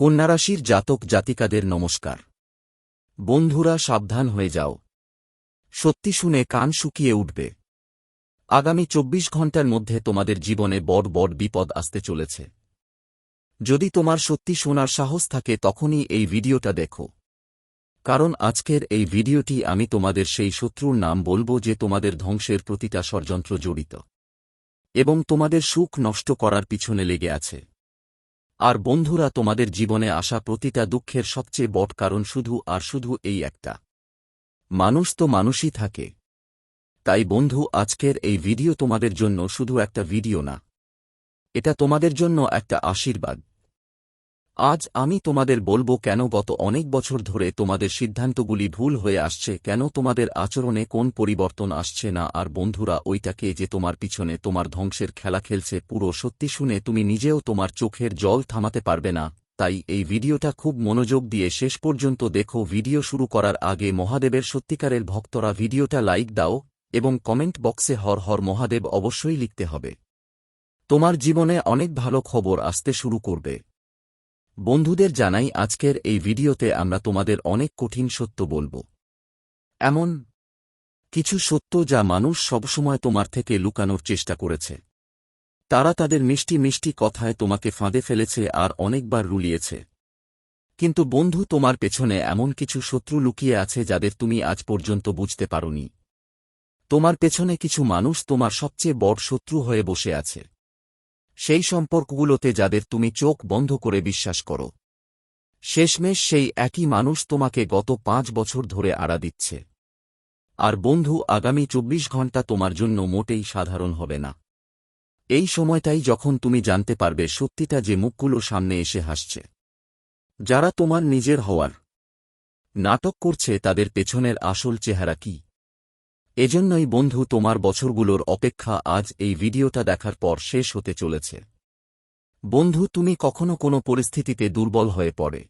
কন্যারাশির জাতক জাতিকাদের নমস্কার। বন্ধুরা সাবধান হয়ে যাও। সত্যি শুনে কান শুকিয়ে উঠবে। আগামী চব্বিশ ঘণ্টার মধ্যে তোমাদের জীবনে বড় বড় বিপদ আসতে চলেছে। যদি তোমার সত্যি শোনার সাহস থাকে তখনই এই ভিডিওটা দেখো। কারণ আজকের এই ভিডিওটি আমি তোমাদের সেই শত্রুর নাম বলব যে তোমাদের ধ্বংসের প্রতিটা ষড়যন্ত্র জড়িত। এবং তোমাদের সুখ নষ্ট করার পিছনে লেগে আছে। আর বন্ধুরা, তোমাদের জীবনে আসা প্রতিটা দুঃখের সবচেয়ে বট কারণ শুধু আর শুধু এই একটা। মানুষ তো মানুষই থাকে। তাই বন্ধু, আজকের এই ভিডিও তোমাদের জন্য শুধু একটা ভিডিও না, এটা তোমাদের জন্য একটা আশীর্বাদ। আজ আমি তোমাদের বলব কেন গত অনেক বছর ধরে তোমাদের সিদ্ধান্তগুলি ভুল হয়ে আসছে, কেন তোমাদের আচরণে কোন পরিবর্তন আসছে না, আর বন্ধুরা, ওইটাকে যে তোমার পিছনে তোমার ধ্বংসের খেলা খেলছে, পুরো সত্যি শুনে তুমি নিজেও তোমার চোখের জল থামাতে পারবে না। তাই এই ভিডিওটা খুব মনোযোগ দিয়ে শেষ পর্যন্ত দেখো। ভিডিও শুরু করার আগে মহাদেবের সত্যিকারের ভক্তরা ভিডিওটা লাইক দাও এবং কমেন্ট বক্সে হর হর মহাদেব অবশ্যই লিখতে হবে। তোমার জীবনে অনেক ভালো খবর আসতে শুরু করবে। বন্ধুদের জানাই আজকের এই ভিডিওতে আমরা তোমাদের অনেক কঠিন সত্য বলব। এমন কিছু সত্য যা মানুষ সবসময় তোমার থেকে লুকানোর চেষ্টা করেছে। তারা তাদের মিষ্টি মিষ্টি কথায় তোমাকে ফাঁদে ফেলেছে আর অনেকবার রুলিয়েছে। কিন্তু বন্ধু, তোমার পেছনে এমন কিছু শত্রু লুকিয়ে আছে যাদের তুমি আজ পর্যন্ত বুঝতে পারোনি। তোমার পেছনে কিছু মানুষ তোমার সবচেয়ে বড় শত্রু হয়ে বসে আছে। সেই সম্পর্কগুলোতে যাদের তুমি চোখ বন্ধ করে বিশ্বাস করো। শেষমেশ সেই একই মানুষ তোমাকে গত পাঁচ বছর ধরে আড়া দিচ্ছে। আর বন্ধু, আগামী চব্বিশ ঘণ্টা তোমার জন্য মোটেই সাধারণ হবে না। এই সময়টাই যখন তুমি জানতে পারবে সত্যিটা যে মুখগুলো সামনে এসে হাসছে। যারা তোমার নিজের হওয়ার নাটক করছে, তাদের পেছনের আসল চেহারা কি? এজন্যই বন্ধু তোমার বছরগুলোর অপেক্ষা আজ এই ভিডিওটা দেখার পর শেষ হতে চলেছে। বন্ধু, তুমি কখনো কোনো পরিস্থিতিতে দুর্বল হয়ে পড়ে।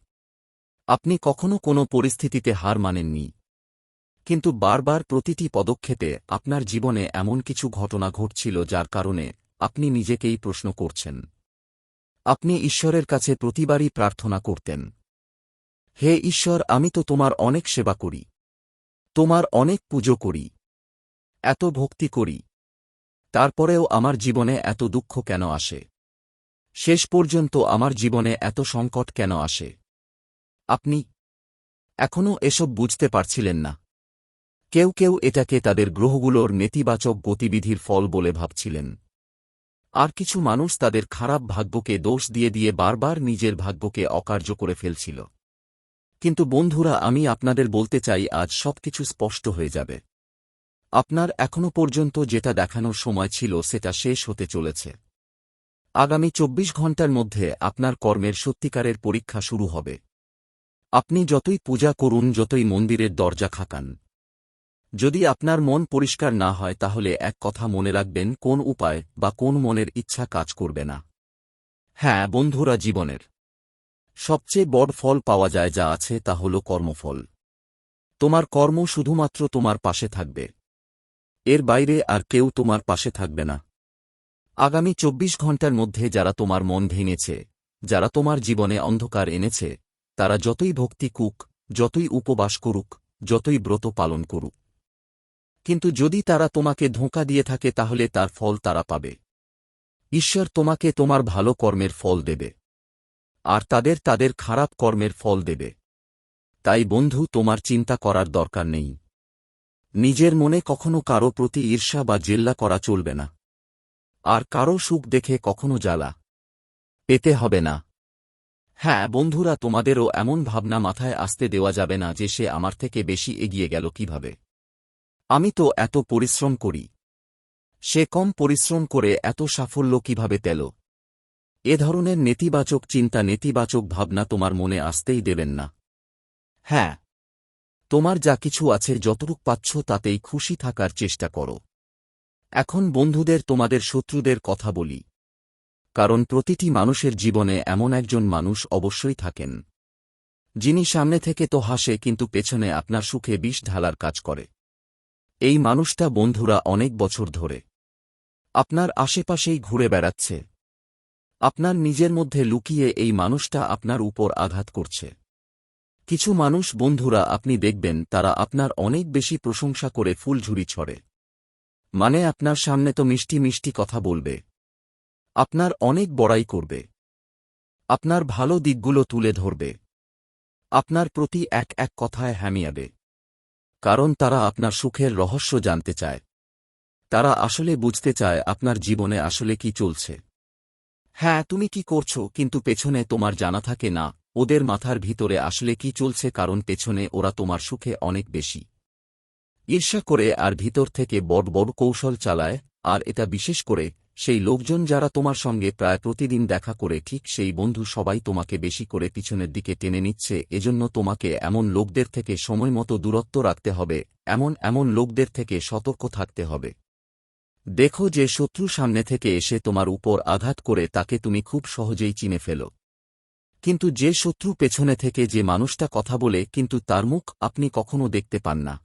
আপনি কখনো কোনো পরিস্থিতিতে হার মানেননি। কিন্তু বারবার প্রতিটি পদক্ষেপে আপনার জীবনে এমন কিছু ঘটনা ঘটছিল যার কারণে আপনি নিজেকেই প্রশ্ন করছেন। আপনি ঈশ্বরের কাছে প্রতিবারই প্রার্থনা করতেন, হে ঈশ্বর, আমি তো তোমার অনেক সেবা করি, তোমার অনেক পুজো করি এত ভক্তি করি। তারপরেও আমার জীবনে এত দুঃখ কেন আসে? শেষ পর্যন্ত আমার জীবনে এত সংকট কেন আসে? আপনি এখনও এসব বুঝতে পারছিলেন না। কেউ কেউ এটাকে তাদের গ্রহগুলোর নেতিবাচক গতিবিধির ফল বলে ভাবছিলেন। আর কিছু মানুষ তাদের খারাপ ভাগ্যকে দোষ দিয়ে দিয়ে বারবার নিজের ভাগ্যকে অকার্য করে ফেলছিল। কিন্তু বন্ধুরা, আমি আপনাদের বলতে চাই, আজ সবকিছু স্পষ্ট হয়ে যাবে। আপনার এখনও পর্যন্ত যেটা দেখানোর সময় ছিল সেটা শেষ হতে চলেছে। আগামী চব্বিশ ঘণ্টার মধ্যে আপনার কর্মের সত্যিকারের পরীক্ষা শুরু হবে। আপনি যতই পূজা করুন, যতই মন্দিরের দরজা খাকান যদি আপনার মন পরিষ্কার না হয়, তাহলে এক কথা মনে রাখবেন, কোন উপায় বা কোন মনের ইচ্ছা কাজ করবে না। হ্যাঁ বন্ধুরা, জীবনের সবচেয়ে বড় ফল পাওয়া যায় যা আছে, তা হল কর্মফল। তোমার কর্ম শুধুমাত্র তোমার পাশে থাকবে। এর বাইরে আর কেউ তোমার পাশে থাকবে না। আগামী চব্বিশ ঘণ্টার মধ্যে যারা তোমার মন ভেঙেছে, যারা তোমার জীবনে অন্ধকার এনেছে, তারা যতই ভক্তি কুক যতই উপবাস করুক, যতই ব্রত পালন করুক। কিন্তু যদি তারা তোমাকে ধোঁকা দিয়ে থাকে, তাহলে তার ফল তারা পাবে। ঈশ্বর তোমাকে তোমার ভালো কর্মের ফল দেবে। আর তাদের তাদের খারাপ কর্মের ফল দেবে। তাই বন্ধু, তোমার চিন্তা করার দরকার নেই। নিজের মনে কখনো কারও প্রতি ঈর্ষা বা জেল্লা করা চলবে না। আর কারও সুখ দেখে কখনো জ্বালা পেতে হবে না। হ্যাঁ বন্ধুরা, তোমাদেরও এমন ভাবনা মাথায় আসতে দেওয়া যাবে না যে সে আমার থেকে বেশি এগিয়ে গেল কীভাবে। আমি তো এত পরিশ্রম করি। সে কম পরিশ্রম করে এত সাফল্য কীভাবে পেল? এ ধরনের নেতিবাচক চিন্তা, নেতিবাচক ভাবনা তোমার মনে আসতেই দেবেন না। হ্যাঁ তোমার যা কিছু আছে যতটুক পাচ্ছ তাতেই খুশি থাকার চেষ্টা করো। এখন বন্ধুদের তোমাদের শত্রুদের কথা বলি। কারণ প্রতিটি মানুষের জীবনে এমন একজন মানুষ অবশ্যই থাকেন। যিনি সামনে থেকে তো হাসে কিন্তু পেছনে আপনার সুখে বিষ ঢালার কাজ করে। এই মানুষটা বন্ধুরা অনেক বছর ধরে। আপনার আশেপাশেই ঘুরে বেড়াচ্ছে। আপনার নিজের মধ্যে লুকিয়ে এই মানুষটা আপনার উপর আঘাত করছে। কিছু মানুষ বন্ধুরা আপনি দেখবেন তারা আপনার অনেক বেশি প্রশংসা করে ফুলঝুরি ছড়ে। মানে আপনার সামনে তো মিষ্টি মিষ্টি কথা বলবে। আপনার অনেক বড়াই করবে। আপনার ভালো দিকগুলো তুলে ধরবে। আপনার প্রতি এক এক কথায় হ্যামিয়াবে কারণ তারা আপনার সুখের রহস্য জানতে চায়। তারা আসলে বুঝতে চায় আপনার জীবনে আসলে কি চলছে। হ্যাঁ তুমি কি করছ, কিন্তু পেছনে তোমার জানা থাকে না। ওদের মাথার ভিতরে আসলে কি চলছে কারণ পেছনে ওরা তোমার সুখে অনেক বেশি। ঈর্ষা করে আর ভিতর থেকে বড় বড় কৌশল চালায়, আর এটা বিশেষ করে সেই লোকজন যারা তোমার সঙ্গে প্রায় প্রতিদিন দেখা করে ঠিক সেই বন্ধু সবাই তোমাকে বেশি করে পিছনের দিকে টেনে নিচ্ছে, এজন্য তোমাকে এমন লোকদের থেকে সময় মতো দূরত্ব রাখতে হবে, এমন এমন লোকদের থেকে সতর্ক থাকতে হবে। দেখো যে শত্রু সামনে থেকে এসে তোমার উপর আঘাত করে তাকে তুমি খুব সহজেই চিনে ফেলো। কিন্তু যে শত্রু পেছনে থেকে যে মানুষটা কথা বলে, কিন্তু তার মুখ আপনি কখনো দেখতে পান না।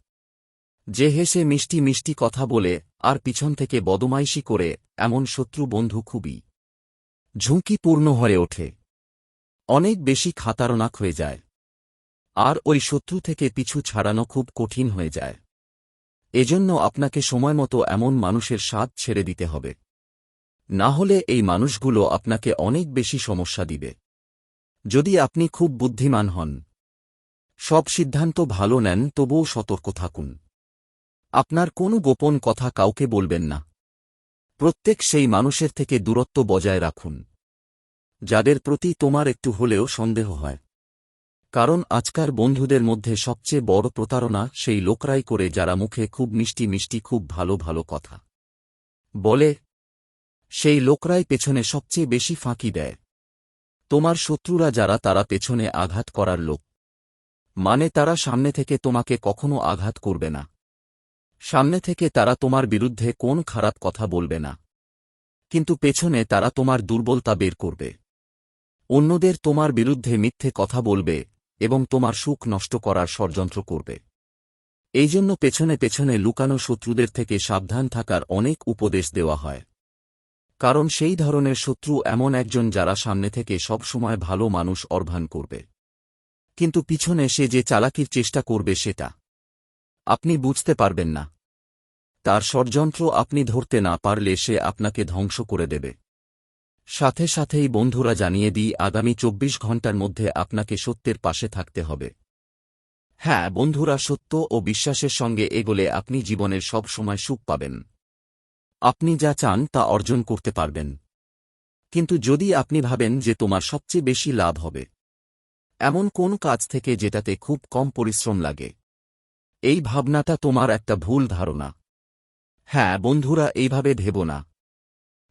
যে হেসে মিষ্টি মিষ্টি কথা বলে, আর পিছন থেকে বদমাইশি করে, এমন শত্রু বন্ধু খুবই। ঝুঁকিপূর্ণ হয়ে ওঠে। অনেক বেশি খাতারনাক হয়ে যায়। আর ওই শত্রু থেকে পিছু ছাড়ানো খুব কঠিন হয়ে যায়। এজন্য আপনাকে সময়মতো এমন মানুষের স্বাদ ছেড়ে দিতে হবে। না হলে এই মানুষগুলো আপনাকে অনেক বেশি সমস্যা দিবে। যদি আপনি খুব বুদ্ধিমান হন। সব সিদ্ধান্ত ভালো নেন, তবুও সতর্ক থাকুন। আপনার কোনো গোপন কথা কাউকে বলবেন না। প্রত্যেক সেই মানুষের থেকে দূরত্ব বজায় রাখুন। যাদের প্রতি তোমার একটু হলেও সন্দেহ হয়। কারণ আজকার বন্ধুদের মধ্যে সবচেয়ে বড় প্রতারণা সেই লোকরাই করে যারা মুখে খুব মিষ্টি মিষ্টি, খুব ভালো ভালো কথা বলে। সেই লোকরাই পেছনে সবচেয়ে বেশি ফাঁকি দেয়। তোমার শত্রুরা যারা তারা পেছনে আঘাত করার লোক। মানে তারা সামনে থেকে তোমাকে কখনো আঘাত করবে না। সামনে থেকে তারা তোমার বিরুদ্ধে কোন খারাপ কথা বলবে না। কিন্তু পেছনে তারা তোমার দুর্বলতা বের করবে। অন্যদের তোমার বিরুদ্ধে মিথ্যে কথা বলবে এবং তোমার সুখ নষ্ট করার ষড়যন্ত্র করবে। এই জন্য পেছনে পেছনে লুকানো শত্রুদের থেকে সাবধান থাকার অনেক উপদেশ দেওয়া হয়। কারণ সেই ধরনের শত্রু এমন একজন যারা সামনে থেকে সব সময় ভালো মানুষ অর্ভান করবে। কিন্তু পিছনে সে যে চালাকির চেষ্টা করবে সেটা। আপনি বুঝতে পারবেন না। তার ষড়যন্ত্র আপনি ধরতে না পারলে সে আপনাকে ধ্বংস করে দেবে। সাথে সাথেই বন্ধুরা জানিয়ে দিই, আগামী চব্বিশ ঘণ্টার মধ্যে আপনাকে সত্যের পাশে থাকতে হবে। হ্যাঁ বন্ধুরা সত্য ও বিশ্বাসের সঙ্গে এগোলে আপনি জীবনের সব সময় সুখ পাবেন। আপনি যা চান তা অর্জন করতে পারবেন। কিন্তু যদি আপনি ভাবেন যে তোমার সবচেয়ে বেশি লাভ হবে, এমন কোন কাজ থেকে যেটাতে খুব কম পরিশ্রম লাগে? এই ভাবনাটা তোমার একটা ভুল ধারণা। হ্যাঁ বন্ধুরা, এইভাবে ভেব না।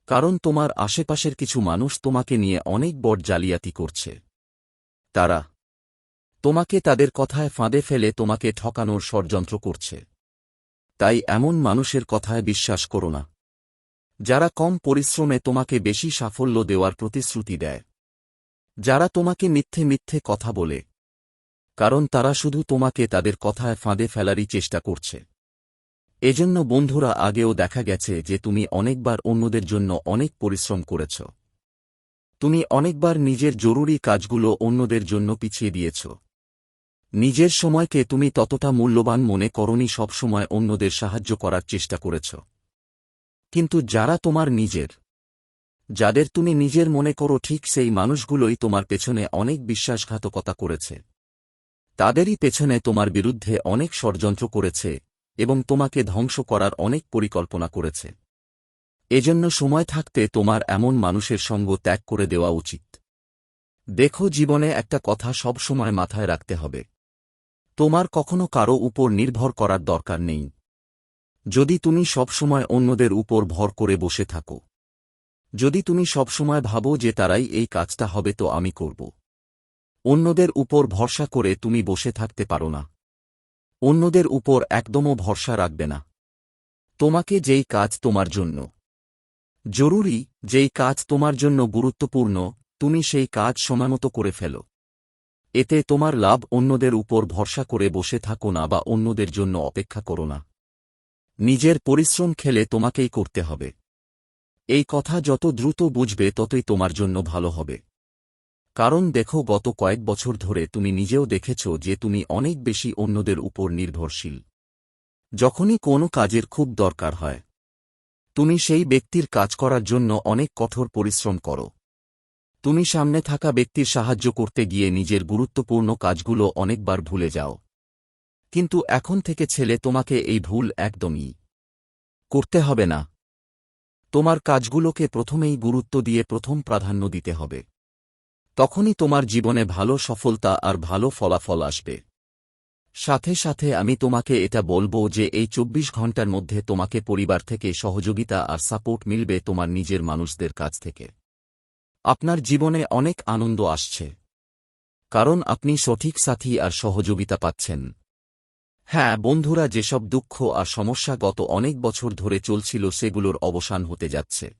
কারণ তোমার আশেপাশের কিছু মানুষ তোমাকে নিয়ে অনেক বড় জালিয়াতি করছে। তারা তোমাকে তাদের কথায় ফাঁদে ফেলে তোমাকে ঠকানোর ষড়যন্ত্র করছে। তাই এমন মানুষের কথায় বিশ্বাস করো না। যারা কম পরিশ্রমে তোমাকে বেশি সাফল্য দেওয়ার প্রতিশ্রুতি দেয়। যারা তোমাকে মিথ্যে মিথ্যে কথা বলে। কারণ তারা শুধু তোমাকে তাদের কথায় ফাঁদে ফেলারই চেষ্টা করছে। এজন্য বন্ধুরা, আগেও দেখা গেছে যে তুমি অনেকবার অন্যদের জন্য অনেক পরিশ্রম করেছ। তুমি অনেকবার নিজের জরুরি কাজগুলো অন্যদের জন্য পিছিয়ে দিয়েছ। নিজের সময়কে তুমি ততটা মূল্যবান মনে করনি, সবসময় অন্যদের সাহায্য করার চেষ্টা করেছ। কিন্তু যারা তোমার নিজের, যাদের তুমি নিজের মনে করো ঠিক সেই মানুষগুলোই তোমার পেছনে অনেক বিশ্বাসঘাতকতা করেছে। তাদেরই পেছনে তোমার বিরুদ্ধে অনেক ষড়যন্ত্র করেছে এবং তোমাকে ধ্বংস করার অনেক পরিকল্পনা করেছে। এজন্য সময় থাকতে তোমার এমন মানুষের সঙ্গ ত্যাগ করে দেওয়া উচিত। দেখো জীবনে একটা কথা সব সময় মাথায় রাখতে হবে। তোমার কখনো কারও উপর নির্ভর করার দরকার নেই। যদি তুমি সবসময় অন্যদের উপর ভর করে বসে থাকো। যদি তুমি সবসময় ভাবো যে তারাই এই কাজটা হবে তো আমি করব। অন্যদের উপর ভরসা করে তুমি বসে থাকতে পারো না। অন্যদের উপর একদমও ভরসা রাখবে না। তোমাকে যেই কাজ তোমার জন্য জরুরি, যেই কাজ তোমার জন্য গুরুত্বপূর্ণ, তুমি সেই কাজ সময়মতো করে ফেলো। এতে তোমার লাভ অন্যদের উপর ভরসা করে বসে থাকো না বা অন্যদের জন্য অপেক্ষা করো না। নিজের পরিশ্রম খেলে তোমাকেই করতে হবে। এই কথা যত দ্রুত বুঝবে ততই তোমার জন্য ভালো হবে। কারণ দেখো গত কয়েক বছর ধরে তুমি নিজেও দেখেছ যে তুমি অনেক বেশি অন্যদের উপর নির্ভরশীল। যখনই কোনো কাজের খুব দরকার হয়, তুমি সেই ব্যক্তির কাজ করার জন্য অনেক কঠোর পরিশ্রম করো। তুমি সামনে থাকা ব্যক্তির সাহায্য করতে গিয়ে নিজের গুরুত্বপূর্ণ কাজগুলো অনেকবার ভুলে যাও। কিন্তু এখন থেকে ছেলে, তোমাকে এই ভুল একদমই করতে হবে না। তোমার কাজগুলোকে প্রথমেই গুরুত্ব দিয়ে প্রথম প্রাধান্য দিতে হবে। তখনই তোমার জীবনে ভালো সফলতা আর ভালো ফলাফল আসবে। সাথে সাথে আমি তোমাকে এটা বলব যে এই চব্বিশ ঘণ্টার মধ্যে তোমাকে পরিবার থেকে সহযোগিতা আর সাপোর্ট মিলবে তোমার নিজের মানুষদের কাছ থেকে। আপনার জীবনে অনেক আনন্দ আসছে। কারণ আপনি সঠিক সাথী আর সহযোগিতা পাচ্ছেন। হ্যাঁ বন্ধুরা, যেসব দুঃখ আর সমস্যা গত অনেক বছর ধরে চলছিল, সেগুলোর অবসান হতে যাচ্ছে।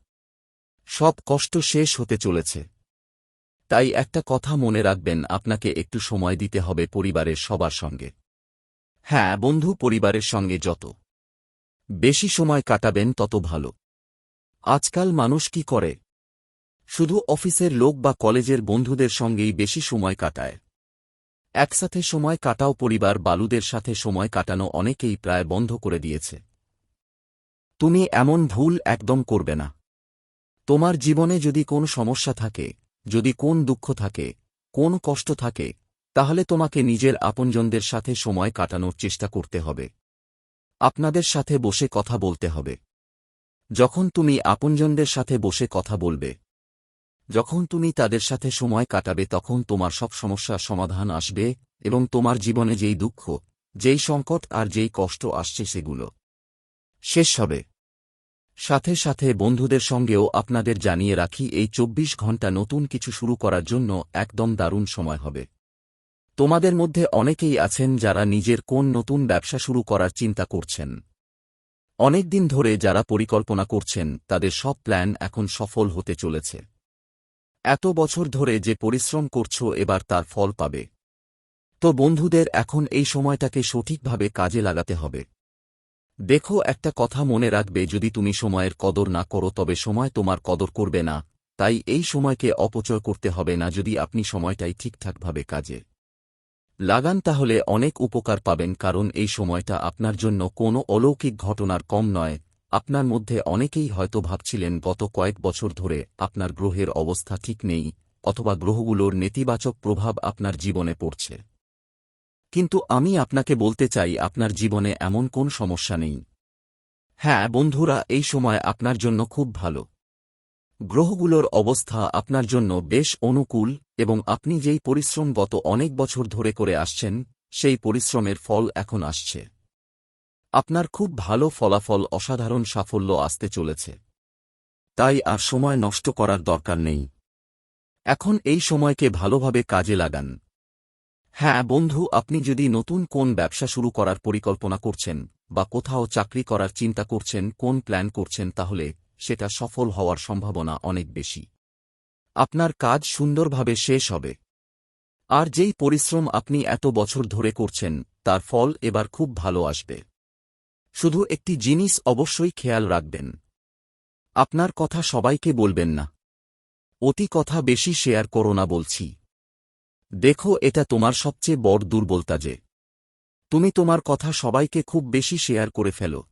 সব কষ্ট শেষ হতে চলেছে। তাই একটা কথা মনে রাখবেন, আপনাকে একটু সময় দিতে হবে পরিবারের সবার সঙ্গে। হ্যাঁ বন্ধু, পরিবারের সঙ্গে যত বেশি সময় কাটাবেন, তত ভালো। আজকাল মানুষ কি করে? শুধু অফিসের লোক বা কলেজের বন্ধুদের সঙ্গেই বেশি সময় কাটায়। একসাথে সময় কাটাও পরিবার বালুদের সাথে সময় কাটানো অনেকেই প্রায় বন্ধ করে দিয়েছে। তুমি এমন ভুল একদম করবে না। তোমার জীবনে যদি কোন সমস্যা থাকে, যদি কোন দুঃখ থাকে, কোন কষ্ট থাকে, তাহলে তোমাকে নিজের আপনজনদের সাথে সময় কাটানোর চেষ্টা করতে হবে। আপনাদের সাথে বসে কথা বলতে হবে। যখন তুমি আপনজনদের সাথে বসে কথা বলবে যখন তুমি তাদের সাথে সময় কাটাবে তখন তোমার সব সমস্যার সমাধান আসবে এবং তোমার জীবনে যেই দুঃখ, যেই সংকট আর যেই কষ্ট আসছে সেগুলো শেষ হবে। সাথে সাথে বন্ধুদের সঙ্গেও আপনাদের জানিয়ে রাখি, এই চব্বিশ ঘণ্টা নতুন কিছু শুরু করার জন্য একদম দারুণ সময় হবে। তোমাদের মধ্যে অনেকেই আছেন যারা নিজের কোন নতুন ব্যবসা শুরু করার চিন্তা করছেন। অনেক দিন ধরে যারা পরিকল্পনা করছেন, তাদের সব প্ল্যান এখন সফল হতে চলেছে। এত বছর ধরে যে পরিশ্রম করছ এবার তার ফল পাবে। তো বন্ধুদের, এখন এই সময়টাকে সঠিকভাবে কাজে লাগাতে হবে। দেখো, একটা কথা মনে রাখবে, যদি তুমি সময়ের কদর না করো, তবে সময় তোমার কদর করবে না। তাই এই সময়কে অপচয় করতে হবে না, যদি আপনি সময়টাই ঠিকঠাকভাবে কাজে লাগান, তাহলে অনেক উপকার পাবেন, কারণ এই সময়টা আপনার জন্য কোনো অলৌকিক ঘটনার কম নয়। আপনার মধ্যে অনেকেই হয়তো ভাবছিলেন, গত কয়েক বছর ধরে আপনার গ্রহের অবস্থা ঠিক নেই, অথবা গ্রহগুলোর নেতিবাচক প্রভাব আপনার জীবনে পড়ছে। কিন্তু আমি আপনাকে বলতে চাই, আপনার জীবনে এমন কোন সমস্যা নেই। হ্যাঁ বন্ধুরা, এই সময় আপনার জন্য খুব ভালো। গ্রহগুলোর অবস্থা আপনার জন্য বেশ অনুকূল, এবং আপনি যেই পরিশ্রম গত অনেক বছর ধরে করে আসছেন, সেই পরিশ্রমের ফল এখন আসছে। আপনার খুব ভালো ফলাফল অসাধারণ সাফল্য আসতে চলেছে। তাই আর সময় নষ্ট করার দরকার নেই। এখন এই সময়কে ভালোভাবে কাজে লাগান। হ্যাঁ বন্ধু, আপনি যদি নতুন কোন ব্যবসা শুরু করার পরিকল্পনা করছেন বা কোথাও চাকরি করার চিন্তা করছেন, কোন প্ল্যান করছেন, তাহলে সেটা সফল হওয়ার সম্ভাবনা অনেক বেশি। আপনার কাজ সুন্দরভাবে শেষ হবে। আর যেই পরিশ্রম আপনি এত বছর ধরে করছেন, তার ফল এবার খুব ভালো আসবে। শুধু একটি জিনিস অবশ্যই খেয়াল রাখবেন। আপনার কথা সবাইকে বলবেন না। অতি কথা বেশি শেয়ার করো না বলছি। দেখো, এটা তোমার সবচেয়ে বড় দুর্বলতা যে, তুমি তোমার কথা সবাইকে খুব বেশি শেয়ার করে ফেলো।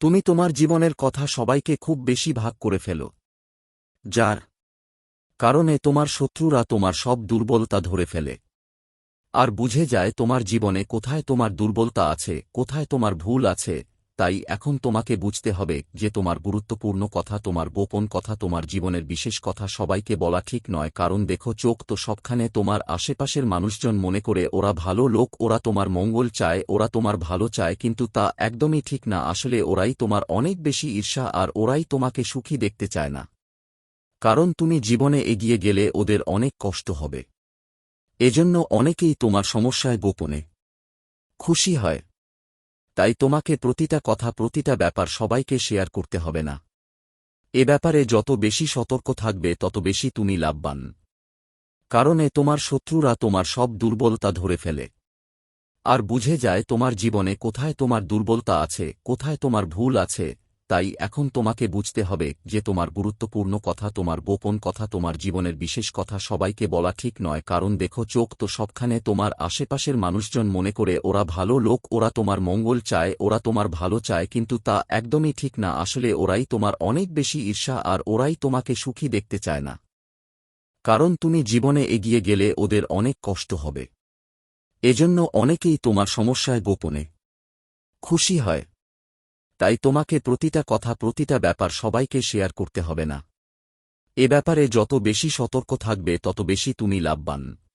তুমি তোমার জীবনের কথা সবাইকে খুব বেশি ভাগ করে ফেলো। যার কারণে তোমার শত্রুরা তোমার সব দুর্বলতা ধরে ফেলে। আর বুঝে যায় তোমার জীবনে কোথায় তোমার দুর্বলতা আছে, কোথায় তোমার ভুল আছে, তাই এখন তোমাকে বুঝতে হবে যে তোমার গুরুত্বপূর্ণ কথা, তোমার গোপন কথা, তোমার জীবনের বিশেষ কথা সবাইকে বলা ঠিক নয়। কারণ দেখো, চোখ তো সবখানে তোমার আশেপাশের মানুষজন মনে করে ওরা ভালো লোক, ওরা তোমার মঙ্গল চায়, ওরা তোমার ভালো চায়, কিন্তু তা একদমই ঠিক না। আসলে ওরাই তোমার অনেক বেশি ঈর্ষা আর ওরাই তোমাকে সুখী দেখতে চায় না। কারণ তুমি জীবনে এগিয়ে গেলে ওদের অনেক কষ্ট হবে। এজন্য অনেকেই তোমার সমস্যায় গোপনে খুশি হয়। তাই তোমাকে প্রতিটা কথা, প্রতিটা ব্যাপার সবাইকে শেয়ার করতে হবে না। এ ব্যাপারে যত বেশি সতর্ক থাকবে, তত বেশি তুমি লাভবান। কারণে তোমার শত্রুরা তোমার সব দুর্বলতা ধরে ফেলে। আর বুঝে যায় তোমার জীবনে কোথায় তোমার দুর্বলতা আছে, কোথায় তোমার ভুল আছে তাই এখন তোমাকে বুঝতে হবে যে তোমার গুরুত্বপূর্ণ কথা, তোমার গোপন কথা, তোমার জীবনের বিশেষ কথা সবাইকে বলা ঠিক নয়। কারণ দেখো, চোখ তো সবখানে তোমার আশেপাশের মানুষজন মনে করে ওরা ভালো লোক, ওরা তোমার মঙ্গল চায়, ওরা তোমার ভালো চায়, কিন্তু তা একদমই ঠিক না। আসলে ওরাই তোমার অনেক বেশি ঈর্ষা আর ওরাই তোমাকে সুখী দেখতে চায় না। কারণ তুমি জীবনে এগিয়ে গেলে ওদের অনেক কষ্ট হবে। এজন্য অনেকেই তোমার সমস্যায় গোপনে খুশি হয়। তাই তোমাকে প্রতিটা কথা, প্রতিটা ব্যাপার সবাইকে শেয়ার করতে হবে না। এ ব্যাপারে যত বেশি সতর্ক থাকবে, তত বেশি তুমি লাভবান।